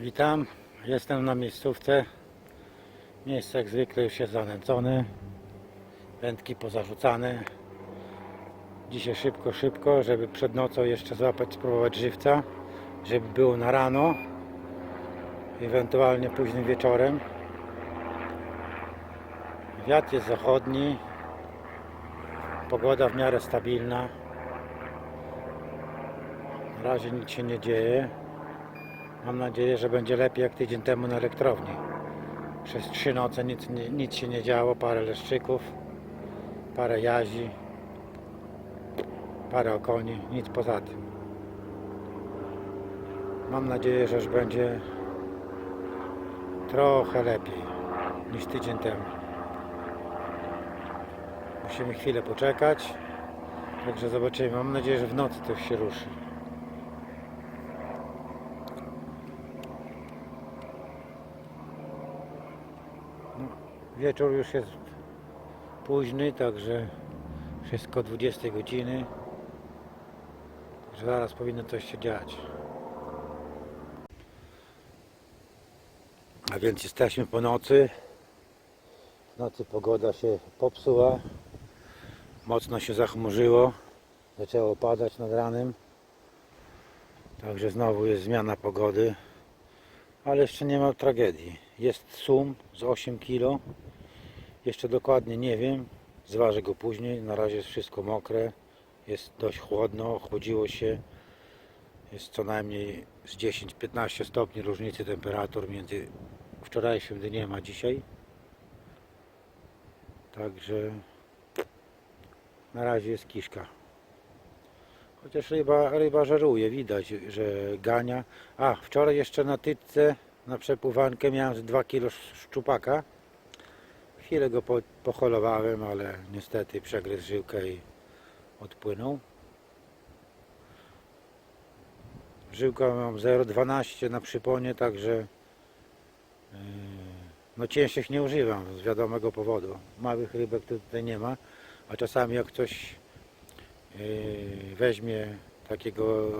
Witam, jestem na miejscówce. Miejsce jak zwykle już jest zanęcone. Wędki pozarzucane. Dzisiaj szybko, szybko, żeby przed nocą jeszcze złapać, spróbować żywca. Żeby było na rano. Ewentualnie późnym wieczorem. Wiatr jest zachodni. Pogoda w miarę stabilna. Na razie nic się nie dzieje. Mam nadzieję, że będzie lepiej jak tydzień temu na elektrowni. Przez trzy noce nic, nic się nie działo, parę leszczyków, parę jazi, parę okoni, nic poza tym. Mam nadzieję, że już będzie trochę lepiej niż tydzień temu. Musimy chwilę poczekać, także zobaczymy. Mam nadzieję, że w nocy to się ruszy. Wieczór już jest późny, także wszystko 20 godziny. Że zaraz powinno coś się dziać. A więc jesteśmy po nocy. W nocy pogoda się popsuła. Mocno się zachmurzyło. Zaczęło padać nad ranem. Także znowu jest zmiana pogody. Ale jeszcze nie ma tragedii. Jest sum z 8 kg. Jeszcze dokładnie nie wiem. Zważę go później. Na razie jest wszystko mokre. Jest dość chłodno. Chłodziło się. Jest co najmniej z 10-15 stopni różnicy temperatur między wczorajszym dniem a dzisiaj. Także na razie jest kiszka. Chociaż ryba, ryba żeruje, widać, że gania. A, wczoraj jeszcze na tytce, na przepływankę miałem z 2 kg szczupaka. Chwilę go po, poholowałem, ale niestety przegryzł żyłkę i odpłynął. Żyłka mam 0,12 na przyponie, także yy, no cięższych nie używam z wiadomego powodu. Małych rybek tutaj nie ma, a czasami jak ktoś yy, weźmie takiego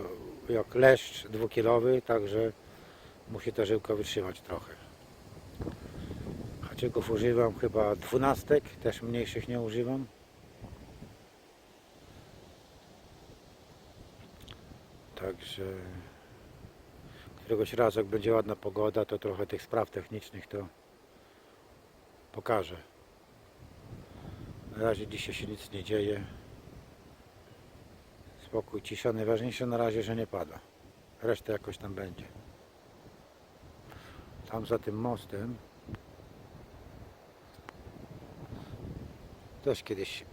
jak leszcz dwukilowy, także musi ta żyłka wytrzymać trochę. Haczyków używam chyba dwunastek, też mniejszych nie używam. Także któregoś razu jak będzie ładna pogoda, to trochę tych spraw technicznych to pokażę. Na razie dzisiaj się nic nie dzieje. Spokój, cisza. Najważniejsze na razie, że nie pada. Reszta jakoś tam będzie. Tam za tym mostem też kiedyś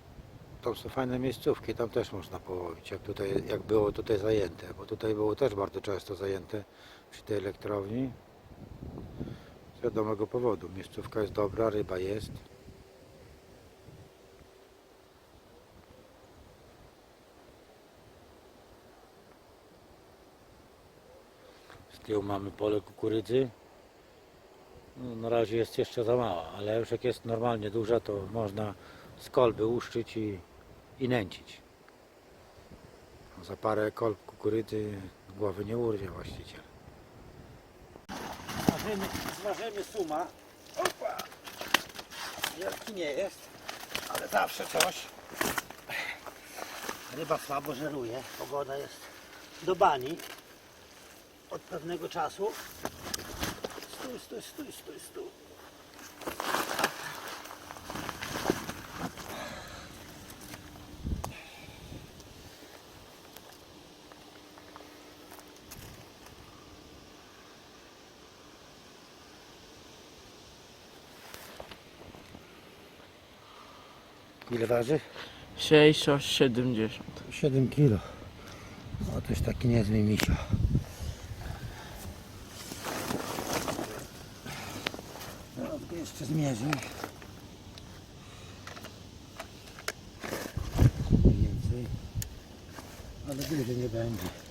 tam są fajne miejscówki, tam też można połowić, jak tutaj, jak było tutaj zajęte, bo tutaj było też bardzo często zajęte przy tej elektrowni. Z wiadomego powodu. Miejscówka jest dobra, ryba jest. Z tyłu mamy pole kukurydzy. No, na razie jest jeszcze za mała, ale już jak jest normalnie duża, to można z kolby uszczyć i, i nęcić. Za parę kolb kukurydzy głowy nie urwie właściciel. Zważymy, zważymy suma. Opa! Wielki nie jest, ale zawsze coś. Ryba słabo żeruje, pogoda jest do bani od pewnego czasu. Stój, stój, stój, stój, stój. Ile waży? 670. 7 kilo. O, to jest taki niezły misio. No, jeszcze zmierzy. Więcej. Ale duży nie będzie.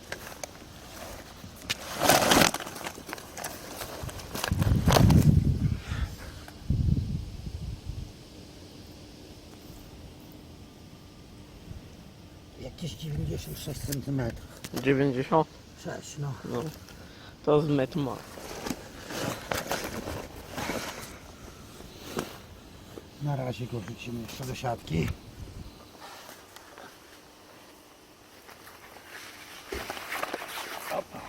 Gdzieś 96 cm. 96? no. no. To z metr ma. Na razie go wrzucimy jeszcze do siatki. Opa.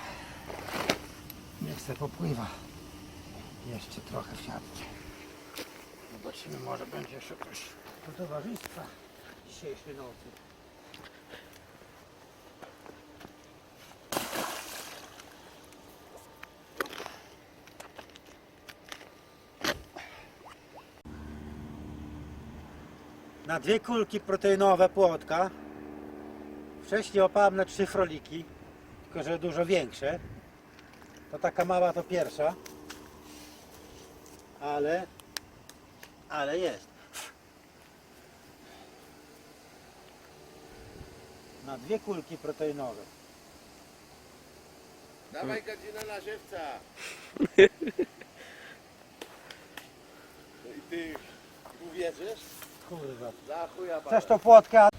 Niech se popływa. Jeszcze trochę w siatce. Zobaczymy, może będzie szukasz do towarzystwa dzisiejszej nocy. Na dwie kulki proteinowe płotka. Wcześniej opałem na trzy froliki, tylko że dużo większe. To taka mała to pierwsza. Ale, ale jest. Na dwie kulki proteinowe. Dawaj godzinę na żywca. Kurwa. Chcesz to płotkę?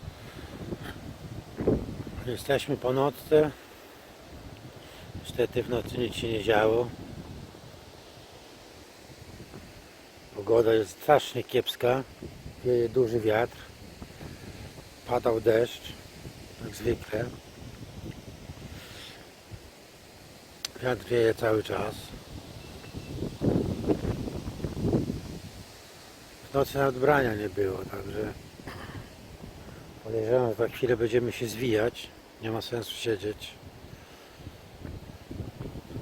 Jesteśmy po nocce. Niestety w nocy nic się nie działo. Pogoda jest strasznie kiepska. Wieje duży wiatr. Padał deszcz. Jak zwykle. Wiatr wieje cały czas. W nocy nawet brania nie było, także podejrzewam, że za chwilę będziemy się zwijać. Nie ma sensu siedzieć.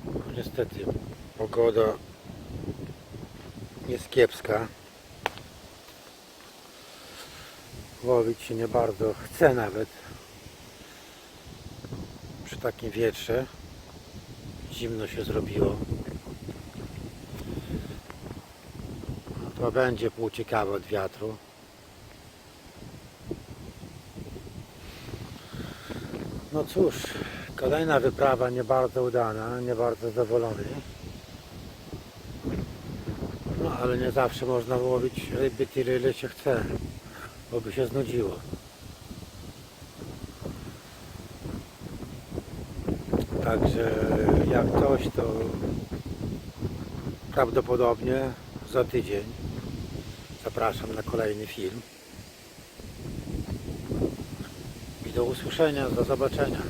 No, niestety pogoda jest kiepska. Łowić się nie bardzo chce nawet przy takim wietrze. Zimno się zrobiło. To będzie pół ciekawe od wiatru. No cóż, kolejna wyprawa nie bardzo udana, nie bardzo zadowolony. No ale nie zawsze można łowić ryby tyle ile się chce, bo by się znudziło. Także jak coś to prawdopodobnie za tydzień zapraszam na kolejny film. I do usłyszenia, do zobaczenia.